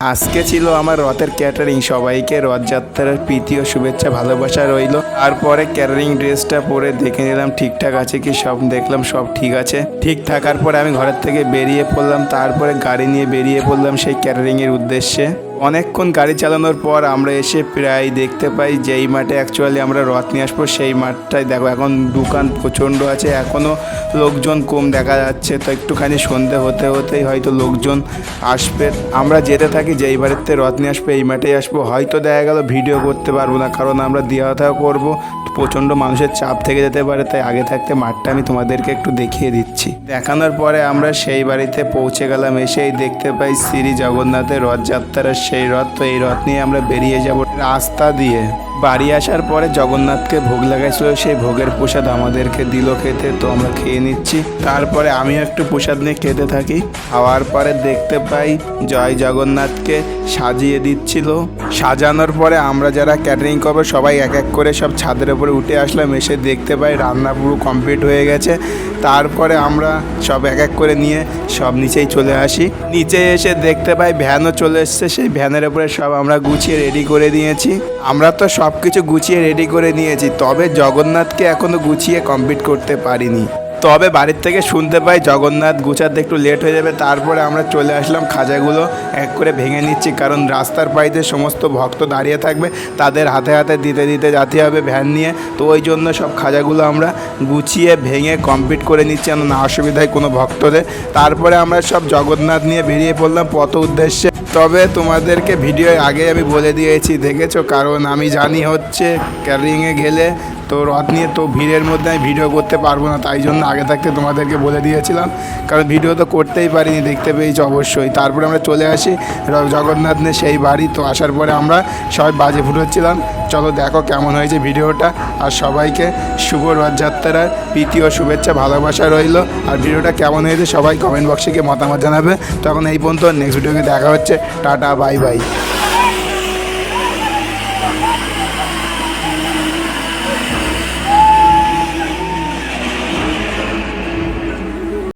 আজকে ছিল আমার রথের ক্যাটারিং সবাইকে রথযাত্রার প্রীতি ও শুভেচ্ছা, ভালোবাসা রইল। তারপরে ক্যাটারিং ড্রেসটা পরে দেখে নিলাম ঠিকঠাক আছে কি, সব দেখলাম, সব ঠিক আছে। ঠিক থাকার পরে আমি ঘরের থেকে বেরিয়ে পড়লাম, তারপরে গাড়ি নিয়ে বেরিয়ে পড়লাম সেই ক্যাটারিংয়ের উদ্দেশ্যে। অনেকক্ষণ গাড়ি চালানোর পর আমরা এসে প্রায় দেখতে পাই যেই মাঠে অ্যাকচুয়ালি আমরা রথ নিয়ে আসব। সেই মাঠটাই দেখো এখন দোকান প্রচণ্ড আছে, এখনও লোকজন কম দেখা যাচ্ছে। তো একটুখানি সন্ধে হতে হতেই হয়তো লোকজন আসবে। আমরা যেতে থাকি যেই বাড়িতে রথ নিয়ে আসব, এই মাঠেই আসব। হয়তো দেখা গেল ভিডিও করতে পারব না, কারণ আমরা দেওয়া থাকা করব। প্রচণ্ড মানুষের চাপ থেকে যেতে পারে, তাই আগে থাকতে মাঠটা আমি তোমাদেরকে একটু দেখিয়ে দিচ্ছি। দেখানোর পরে আমরা সেই বাড়িতে পৌঁছে গেলাম, এসেই দেখতে পাই শ্রী জগন্নাথের রথযাত্রার সেই রথ তো এই রথ নিয়ে আমরা বেরিয়ে যাব রাস্তা দিয়ে। বাড়ি আসার পরে জগন্নাথকে ভোগ লাগাইছিল, সেই ভোগের প্রসাদ আমাদেরকে দিল খেতে, তো আমরা খেয়ে নিচ্ছি। তারপরে আমিও একটু প্রসাদ নিয়ে খেতে থাকি। খাওয়ার পরে দেখতে পাই জয় জগন্নাথকে সাজিয়ে দিচ্ছিল। সাজানোর পরে আমরা যারা ক্যাটারিং করব, সবাই এক এক করে সব ছাদের উপরে উঠে আসলাম। এসে দেখতে পাই রান্না পুরো কমপ্লিট হয়ে গেছে। তারপরে আমরা সব এক এক করে নিয়ে সব নিচেই চলে আসি। নিচে এসে দেখতে পাই ভ্যানও চলে এসছে। সেই ভ্যানের উপরে সব আমরা গুছিয়ে রেডি করে দিয়েছি। আমরা তো সব কিছু গুছিয়ে রেডি করে নিয়েছি। তবে জগন্নাথকে এখনও গুছিয়ে কমপ্লিট করতে পারিনি। তবে বাড়ির থেকে শুনতে পাই জগন্নাথ গুছাতে একটু লেট হয়ে যাবে, তারপরে আমরা চলে আসলাম খাজাগুলো এক করে ভেঙে নিচ্ছি, কারণ রাস্তার পাইতে সমস্ত ভক্ত দাঁড়িয়ে থাকবে, তাদের হাতে হাতে দিতে দিতে যেতে হবে ভ্যান নিয়ে। তো ওই জন্য সব খাজাগুলো আমরা গুছিয়ে ভেঙে কমপ্লিট করে নিচ্ছি যেন না অসুবিধায় কোনো ভক্তদের। তারপরে আমরা সব জগন্নাথ নিয়ে বেরিয়ে পড়লাম পথ উদ্দেশ্যে। তবে তোমাদেরকে ভিডিও আগে আমি বলে দিয়েছি, দেখেছ? কারণ আমি জানি হচ্ছে ক্যারিংয়ে গেলে তো রথ নিয়ে তো ভিড়ের মধ্যে আমি ভিডিও করতে পারব না, তাই জন্য আগে থাকতে তোমাদেরকে বলে দিয়েছিলাম। কারণ ভিডিও তো করতেই পারিনি, দেখতে পেয়েছি অবশ্যই। তারপরে আমরা চলে আসি র- জগন্নাথ নিয়ে সেই বাড়ি। তো আসার পরে আমরা সবাই বাজে ফুটোচ্ছিলাম। চলো দেখো কেমন হয়েছে ভিডিওটা। আর সবাইকে শুভ রথযাত্রার প্রীতি ও শুভেচ্ছা, ভালোবাসা রইল। আর ভিডিওটা কেমন হয়েছে সবাই কমেন্ট বক্সে গিয়ে মতামত জানাবে। তখন এই পর্যন্ত নেক্সট ভিডিওকে দেখা হচ্ছে। Tata bye bye